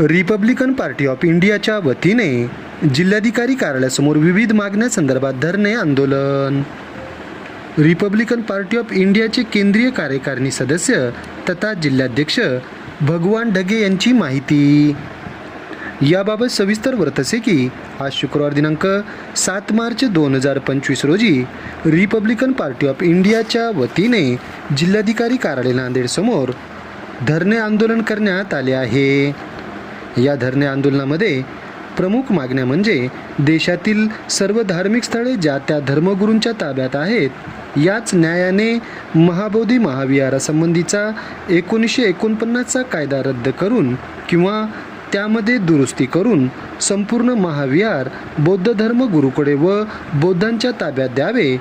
Republican party of इंडियाच्या वतीने जिल्हाधिकारी कार्यालयासमोर विविध मागण्यासंदर्भात धरणे आंदोलन. रिपब्लिकन पार्टी ऑफ इंडियाचे केंद्रीय कार्यकारिणी सदस्य तथा जिल्हाध्यक्ष भगवान ढगे यांची माहिती. याबाबत सविस्तर वृत्त असे की आज शुक्रवार दिनांक सात मार्च दोन हजार पंचवीस रोजी रिपब्लिकन पार्टी ऑफ इंडियाच्या वतीने जिल्हाधिकारी कार्यालय नांदेडसमोर धरणे आंदोलन करण्यात आले आहे. या धरणे आंदोलनामध्ये प्रमुख मागण्या म्हणजे देशातील सर्व धार्मिक स्थळे ज्या त्या धर्मगुरूंच्या ताब्यात आहेत याच न्यायाने महाबोधी महाविहारासंबंधीचा एकोणीसशे एकोणपन्नासचा कायदा रद्द करून किंवा त्यामध्ये दुरुस्ती करून संपूर्ण महाविहार बौद्ध धर्म गुरुकडे व बौद्धांच्या ताब्यात द्यावे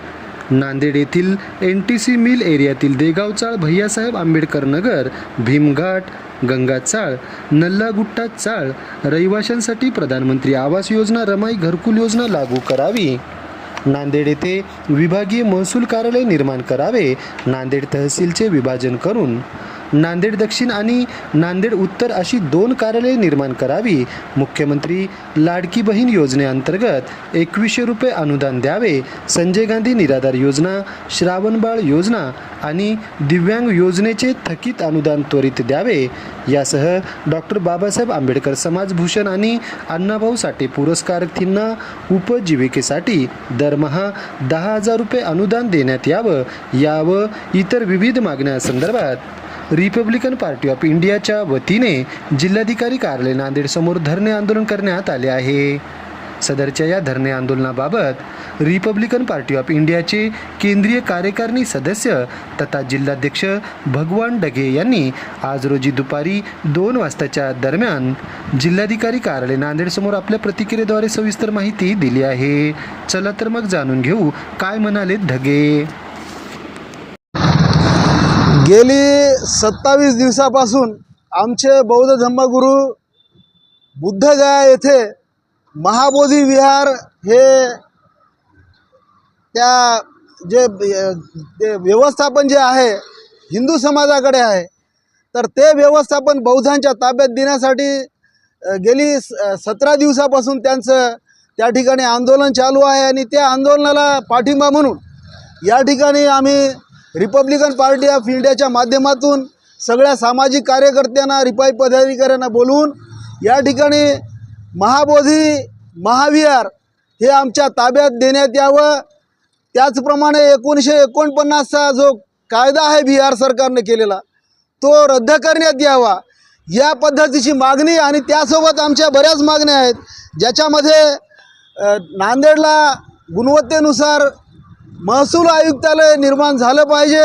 नांदेड येथील एन टी सी मिल एरियातील देगाव चाळ भैयासाहेब आंबेडकर नगर भीमघाट गंगा चाळ नल्लागुट्टा चाळ रहिवाशांसाठी प्रधानमंत्री आवास योजना रमाई घरकुल योजना लागू करावी. नांदेड येथे विभागीय महसूल कार्यालय निर्माण करावे. नांदेड तहसीलचे विभाजन करून नांदेड दक्षिण आणि नांदेड उत्तर अशी दोन कार्यालये निर्माण करावी. मुख्यमंत्री लाडकी बहीण योजनेअंतर्गत एकवीसशे रुपये अनुदान द्यावे. संजय गांधी निराधार योजना श्रावणबाळ योजना आणि दिव्यांग योजनेचे थकीत अनुदान त्वरित द्यावे. यासह डॉक्टर बाबासाहेब आंबेडकर समाजभूषण आणि अण्णाभाऊ साठे पुरस्कारार्थींना उपजीविकेसाठी दरमहा दहा हजार रुपये अनुदान देण्यात यावं. यावं इतर विविध मागण्यासंदर्भात रिपब्लिकन पार्टी ऑफ इंडियाच्या वतीने जिल्हाधिकारी कार्यालय नांदेड समोर धरणे आंदोलन करण्यात आले आहे. सदरच्या या धरणे आंदोलनाबाबत रिपब्लिकन पार्टी ऑफ इंडियाचे केंद्रीय कार्यकारिणी सदस्य तथा जिल्हाध्यक्ष भगवान डगे यांनी आज रोजी दुपारी दोन वाजताच्या दरम्यान जिल्हाधिकारी कार्यालय नांदेडसमोर आपल्या प्रतिक्रियेद्वारे सविस्तर माहिती दिली आहे. चला तर मग जाणून घेऊ काय म्हणाले ढगे गेली सत्तावीस दिवसापासून आमचे बौद्ध धम्मगुरू बुद्धगया येथे महाबोधी विहार हे त्या जे ते व्यवस्थापन जे आहे हिंदू समाजाकडे आहे तर ते व्यवस्थापन बौद्धांच्या ताब्यात देण्यासाठी गेली सतरा दिवसापासून त्यांचं त्या ठिकाणी आंदोलन चालू आहे आणि त्या आंदोलनाला पाठिंबा म्हणून या ठिकाणी आम्ही रिपब्लिकन पार्टी ऑफ इंडियाच्या माध्यमातून सगळ्या सामाजिक कार्यकर्त्यांना रिपाई पदाधिकाऱ्यांना बोलवून या ठिकाणी महाबोधी महाविहार हे आमच्या ताब्यात देण्यात यावं. त्याचप्रमाणे एकोणीसशे एकोणपन्नासचा जो कायदा आहे बिहार सरकारने केलेला तो रद्द करण्यात यावा. या पद्धतीची मागणी आणि त्यासोबत आमच्या बऱ्याच मागण्या आहेत ज्याच्यामध्ये नांदेडला गुणवत्तेनुसार महसूल आयुक्तालय निर्माण झालं पाहिजे.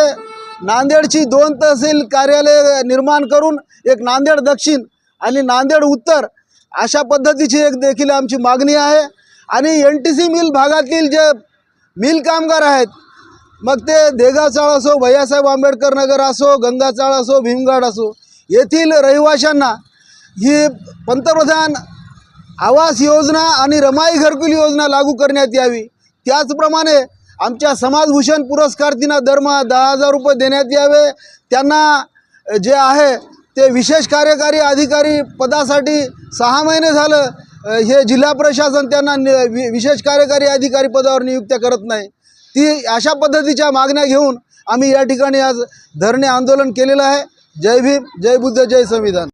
नांदेडची दोन तहसील कार्यालय निर्माण करून एक नांदेड दक्षिण आणि नांदेड उत्तर अशा पद्धतीची एक देखील आमची मागणी आहे. आणि एन टी सी मिल भागातील जे मिल कामगार आहेत मग ते देगाचाळ असो भैयासाहेब आंबेडकर नगर असो गंगाचाळ असो भीमगड असो येथील रहिवाशांना ही पंतप्रधान आवास योजना आणि रमाई घरकुल योजना लागू करण्यात यावी. त्याचप्रमाणे आमच्या समाजभूषण पुरस्कार तिनं दरमहा दहा हजार रुपये देण्यात यावे. त्यांना जे आहे ते विशेष कार्यकारी अधिकारी पदासाठी सहा महिने झालं. हे जिल्हा प्रशासन त्यांना नि- वि- विशेष कार्यकारी अधिकारी पदावर नियुक्त्या करत नाही. ती अशा पद्धतीच्या मागण्या घेऊन आम्ही या ठिकाणी आज धरणे आंदोलन केलेलं आहे. जय भीम जय बुद्ध जय संविधान.